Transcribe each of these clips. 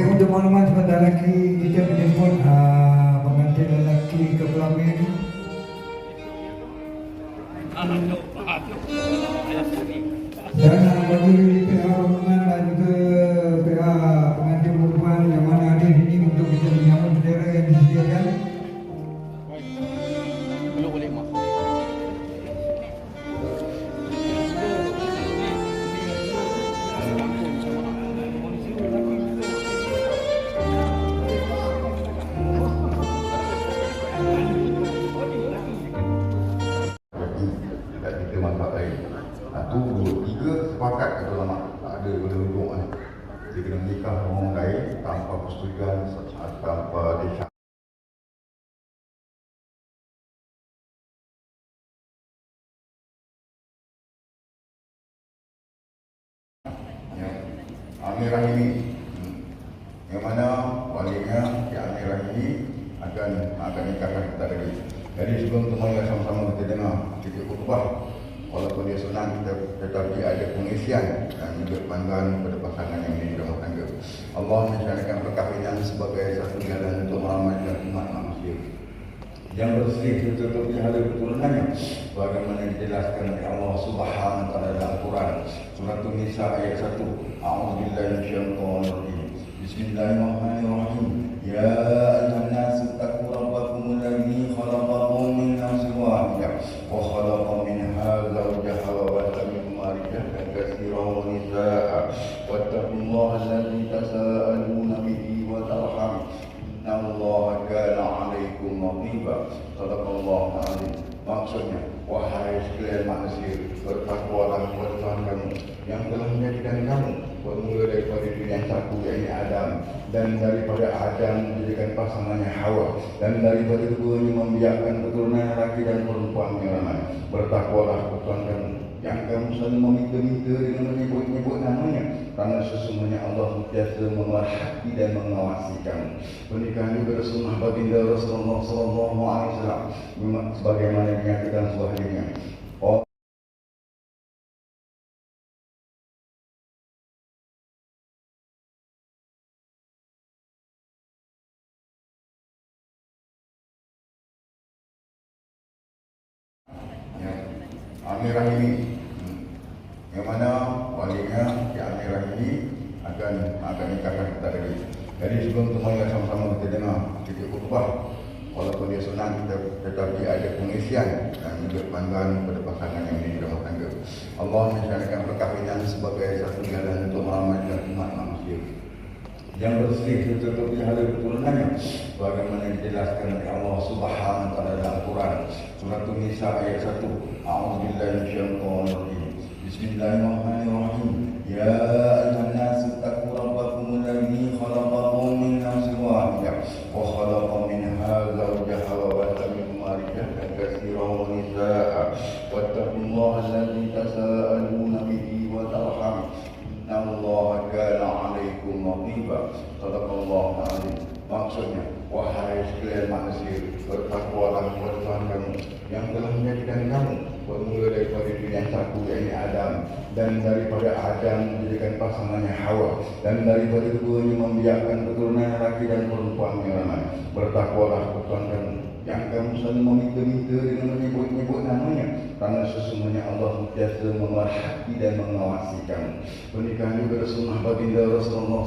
Okey untuk makluman sebentar lagi kita menjemput uh, pengantin lelaki ke pelamin. Dan uh, bagi pihak Satu, dua, tiga sepakat kata ulama Tak ada boleh duduk kan Dia kena menikah orang lain Tanpa persetujuan Tanpa dia yang Amirah ini hmm, yang mana walinya yang Amirah ini akan akan nikahkan kita lagi. Jadi sebelum mari sama-sama kita dengar kita khutbah walaupun dia senang kita tetapi ada pengisian dan juga panggilan kepada pasangan yang ini rumah tangga. Allah mencarikan perkahwinan sebagai satu jalan untuk meramaikan umat manusia. Yang bersih betul-betul ada keturunannya. Bagaimana dijelaskan oleh Allah Subhanahu wa taala dalam Quran surah An-Nisa ayat 1 A'udzubillahi minasyaitonir rajim Bismillahirrahmanirrahim. Ya ayyuhan nasu taqu rabbakum alladzi khalaqakum min nafsin wahidah wa khalaqa alaikum raqiba Sadaqallahu azim Maksudnya Wahai sekalian manusia Bertakwalah kepada Tuhan kamu Yang telah menjadikan kamu Bermula daripada dunia satu Yaitu Adam Dan daripada Adam Menjadikan pasangannya Hawa Dan daripada keduanya Membiarkan keturunan lelaki dan perempuan yang ramai. Bertakwalah kepada Tuhan kamu yang kamu selalu meminta-minta dengan menyebut-nyebut namanya kerana sesungguhnya Allah sentiasa memerhati dan mengawasi kamu. Pernikahan juga sunnah baginda Rasulullah sallallahu alaihi wasallam. Memang sebagaimana dinyatakan sebahagiannya. Oh, yang Amirah ini. Hmm, yang mana walinya yang Amirah ini akan akan nikahkan kita lagi. Jadi sebelum tu mari sama-sama kita dengar kita khutbah. Walaupun dia senang kita tetapi ada pengisian dan juga panggilan kepada pasangan yang ini rumah tangga. Allah mencarikan perkahwinan sebagai satu jalan untuk meramaikan umat manusia. Yang bersih betul-betul ada keturunannya. Bagaimana dijelaskan oleh Allah Subhanahu wa taala dalam Quran. Surah An-Nisa ayat 1 A'udzubillahi minasyaitonir rajim Bismillahirrahmanirrahim wa nisaa'a wattaqullaha alladzi tasaaluna bihi wa tarham Inna Allah kana alaikum raqiba Sadaqallahu azim Maksudnya Wahai sekalian manusia Bertakwalah kepada Tuhan kamu Yang telah menjadikan kamu Bermula daripada dunia satu Yaitu Adam. Dan daripada Adam Menjadikan pasangannya Hawa. Dan daripada keduanya Membiarkan keturunan lelaki dan perempuan yang ramai. Bertakwalah kepada yang kamu selalu meminta-minta dengan menyebut-nyebut namanya. Kerana sesungguhnya Allah sentiasa memerhati dan mengawasi kamu. Pernikahan juga sunnah baginda Rasulullah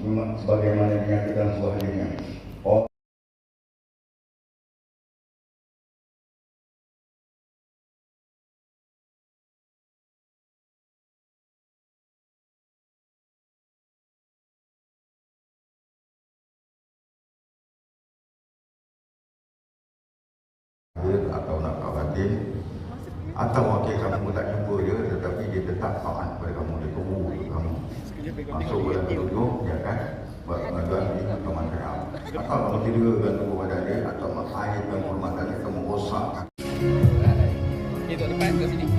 memang sebagaimana dinyatakan sebahagiannya. Oh, atau nak kawatin atau wakil kamu tak jumpa dia tetapi dia tetap taat pada kamu dia tunggu kamu. Masuk dalam penduduk dia akan ya buat pengaduan di mahkamah kerajaan atau kamu tidur dengan tunggu pada dia atau air dan hormatannya kamu rosakkan kita depan ke sini.